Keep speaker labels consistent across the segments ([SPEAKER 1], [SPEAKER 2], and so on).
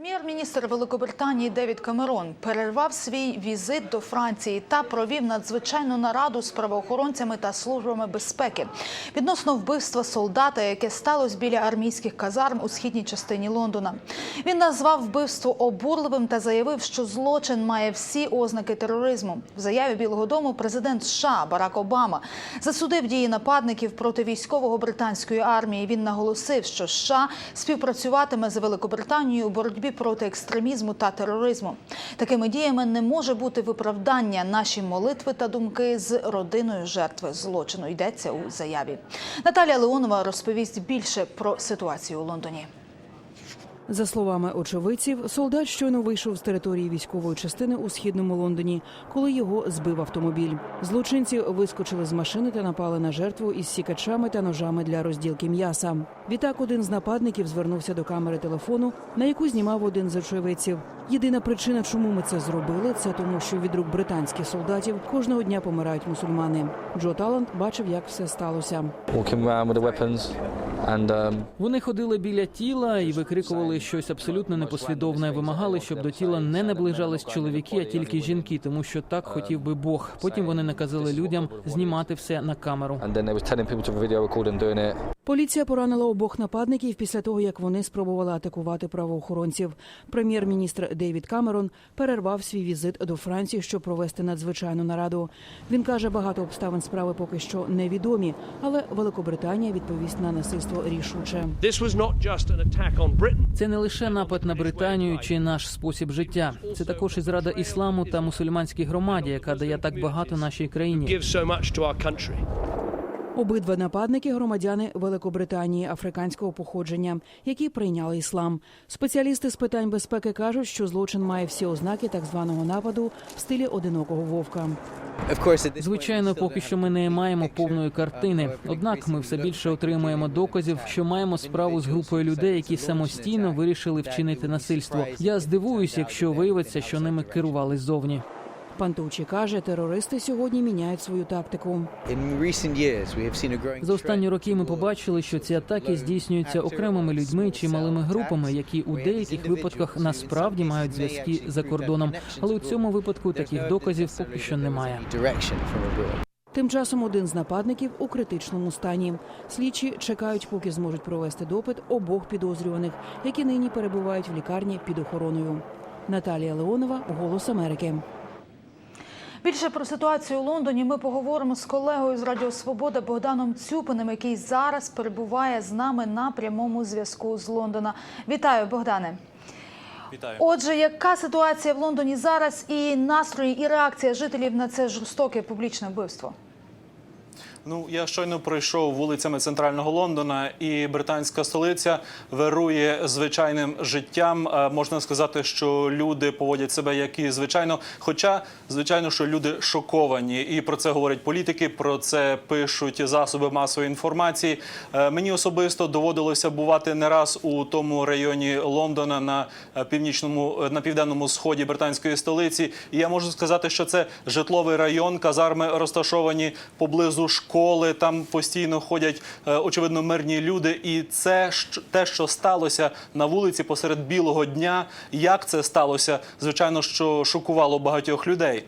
[SPEAKER 1] Прем'єр-міністр Великобританії Девід Камерон перервав свій візит до Франції та провів надзвичайну нараду з правоохоронцями та службами безпеки відносно вбивства солдата, яке сталося біля армійських казарм у східній частині Лондона. Він назвав вбивство обурливим та заявив, що злочин має всі ознаки тероризму. В заяві Білого Дому президент США Барак Обама засудив дії нападників проти військового британської армії. Він наголосив, що США співпрацюватиме з Великобританією у боротьбі проти екстремізму та тероризму. Такими діями не може бути виправдання. Наші молитви та думки з родиною жертви злочину йдеться у заяві. Наталія Леонова розповість більше про ситуацію у Лондоні.
[SPEAKER 2] За словами очевидців, солдат щойно вийшов з території військової частини у східному Лондоні, коли його збив автомобіль. Злочинці вискочили з машини та напали на жертву із сікачами та ножами для розділки м'яса. Відтак один з нападників звернувся до камери телефону, на яку знімав один з очевидців. Єдина причина, чому ми це зробили, це тому, що від рук британських солдатів кожного дня помирають мусульмани. Джо Талант бачив, як все сталося.
[SPEAKER 3] Um,
[SPEAKER 4] Вони ходили біля тіла і викрикували щось абсолютно непослідовне. Вимагали, щоб до тіла не наближались чоловіки, а тільки жінки, тому що так хотів би Бог. Потім вони наказали людям знімати все на камеру.
[SPEAKER 3] and then they was telling people to video record them doing it.
[SPEAKER 2] Поліція поранила обох нападників після того, як вони спробували атакувати правоохоронців. Прем'єр-міністр Дейвід Камерон перервав свій візит до Франції, щоб провести надзвичайну нараду. Він каже, багато обставин справи поки що невідомі, але Великобританія відповість на насильство рішуче.
[SPEAKER 5] This was not just an attack on Britain.
[SPEAKER 4] Це не лише напад на Британію чи наш спосіб життя. Це також і зрада ісламу та мусульманській громаді, яка дає так багато нашій країні.
[SPEAKER 2] Обидва нападники громадяни Великобританії африканського походження, які прийняли іслам. Спеціалісти з питань безпеки кажуть, що злочин має всі ознаки так званого нападу в стилі одинокого вовка.
[SPEAKER 4] Звичайно, поки що ми не маємо повної картини. Однак ми все більше отримуємо доказів, що маємо справу з групою людей, які самостійно вирішили вчинити насильство. Я здивуюсь, якщо виявиться, що ними керували ззовні.
[SPEAKER 2] Пантучі каже, терористи сьогодні міняють свою тактику.
[SPEAKER 4] За останні роки ми побачили, що ці атаки здійснюються окремими людьми чи малими групами, які у деяких випадках насправді мають зв'язки за кордоном. Але у цьому випадку таких доказів поки що немає.
[SPEAKER 2] Тим часом один з нападників у критичному стані. Слідчі чекають, поки зможуть провести допит обох підозрюваних, які нині перебувають в лікарні під охороною. Наталія Леонова, Голос Америки.
[SPEAKER 1] Більше про ситуацію у Лондоні ми поговоримо з колегою з Радіо Свобода Богданом Цюпиним, який зараз перебуває з нами на прямому зв'язку з Лондона. Вітаю, Богдане.
[SPEAKER 6] Вітаю.
[SPEAKER 1] Отже, яка ситуація в Лондоні зараз і настрої, і реакція жителів на це жорстоке публічне вбивство?
[SPEAKER 6] Ну я щойно пройшов вулицями центрального Лондона, і британська столиця вирує звичайним життям. Е, Можна сказати, що люди поводять себе як і звичайно. Хоча, звичайно, що люди шоковані, і про це говорять політики. Про це пишуть засоби масової інформації. Е, Мені особисто доводилося бувати не раз у тому районі Лондона на е, північному на південному сході британської столиці. І я можу сказати, що це житловий район, казарми розташовані поблизу школи. Там постійно ходять е, очевидно мирні люди. І це те, що сталося на вулиці посеред білого дня. Як це сталося? Звичайно, що шокувало багатьох людей.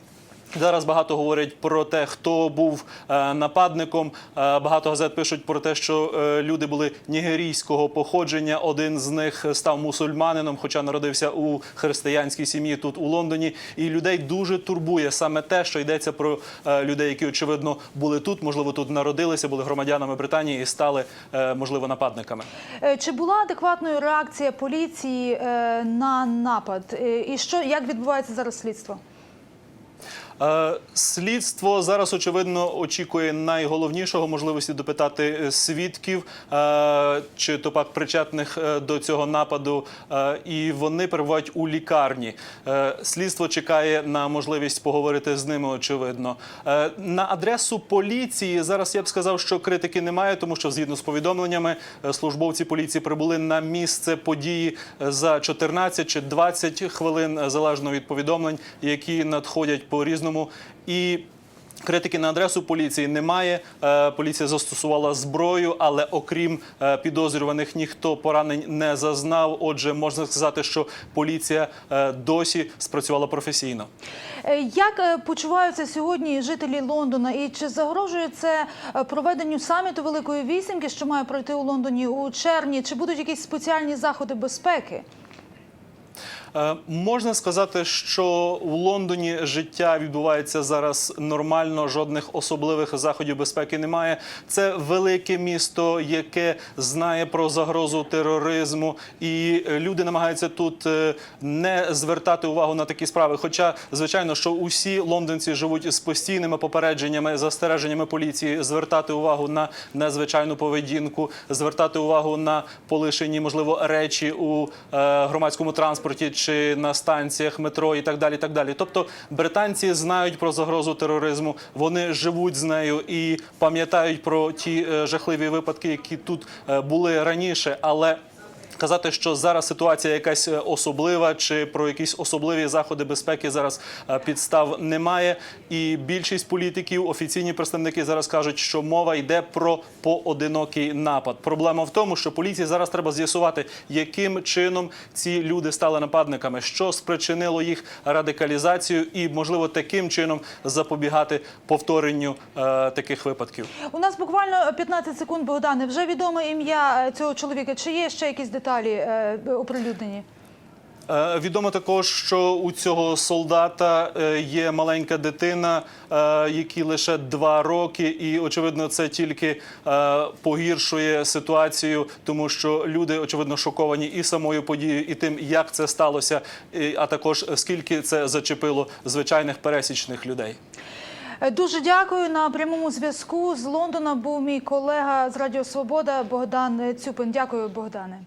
[SPEAKER 6] Зараз багато говорять про те, хто був е, нападником. Е, багато газет пишуть про те, що е, люди були нігерійського походження. Один з них став мусульманином, хоча народився у християнській сім'ї тут у Лондоні. І людей дуже турбує саме те, що йдеться про людей, які очевидно були тут, можливо, тут народилися, були громадянами Британії і стали можливо нападниками.
[SPEAKER 1] Чи була адекватною реакція поліції на напад? І що як відбувається зараз слідство?
[SPEAKER 6] Е, Слідство зараз очевидно очікує найголовнішого можливості допитати е, свідків е, чи то пак причетних до цього нападу, і вони перебувають у лікарні. Слідство чекає на можливість поговорити з ними. Очевидно, на адресу поліції зараз я б сказав, що критики немає, тому що згідно з повідомленнями службовці поліції прибули на місце події за 14 чи 20 хвилин, залежно від повідомлень, які надходять по різному. І Критики на адресу поліції немає. Е, Поліція застосувала зброю, але окрім е, підозрюваних ніхто поранень не зазнав. Отже, можна сказати, що поліція е, досі спрацювала професійно.
[SPEAKER 1] Як почуваються сьогодні жителі Лондона, і чи загрожує це проведенню саміту Великої Вісімки, що має пройти у Лондоні у червні? Чи будуть якісь спеціальні заходи безпеки?
[SPEAKER 6] Е, Можна сказати, що у Лондоні життя відбувається зараз нормально, жодних особливих заходів безпеки немає. Це велике місто, яке знає про загрозу тероризму, і люди намагаються тут е, не звертати увагу на такі справи. Хоча, звичайно, що усі лондонці живуть з постійними попередженнями, застереженнями поліції, звертати увагу на незвичайну поведінку, звертати увагу на полишені, можливо, речі у е, громадському транспорті чи на станціях метро і так далі. Так далі. Тобто британці знають про загрозу тероризму, вони живуть з нею і пам'ятають про ті е, жахливі випадки, які тут е, були раніше, але. Казати, що зараз ситуація якась е, особлива, чи про якісь особливі заходи безпеки зараз е, підстав немає. І більшість політиків, офіційні представники зараз кажуть, що мова йде про поодинокий напад. Проблема в тому, що поліції зараз треба з'ясувати, яким чином ці люди стали нападниками, що спричинило їх радикалізацію, і можливо таким чином запобігати повторенню е, таких випадків.
[SPEAKER 1] У нас буквально 15 секунд, Богдане. Вже відоме ім'я е, цього чоловіка. Чи є ще якісь деталі е, оприлюднені?
[SPEAKER 6] Е, Відомо також, що у цього солдата е, є маленька дитина, якій лише два роки, і очевидно, це тільки погіршує ситуацію, тому що люди очевидно шоковані і самою подією, і тим, як це сталося, а також скільки це зачепило звичайних пересічних людей.
[SPEAKER 1] Дуже дякую. На прямому зв'язку з Лондона був мій колега з Радіо Свобода Богдан Цюпин. Дякую, Богдане.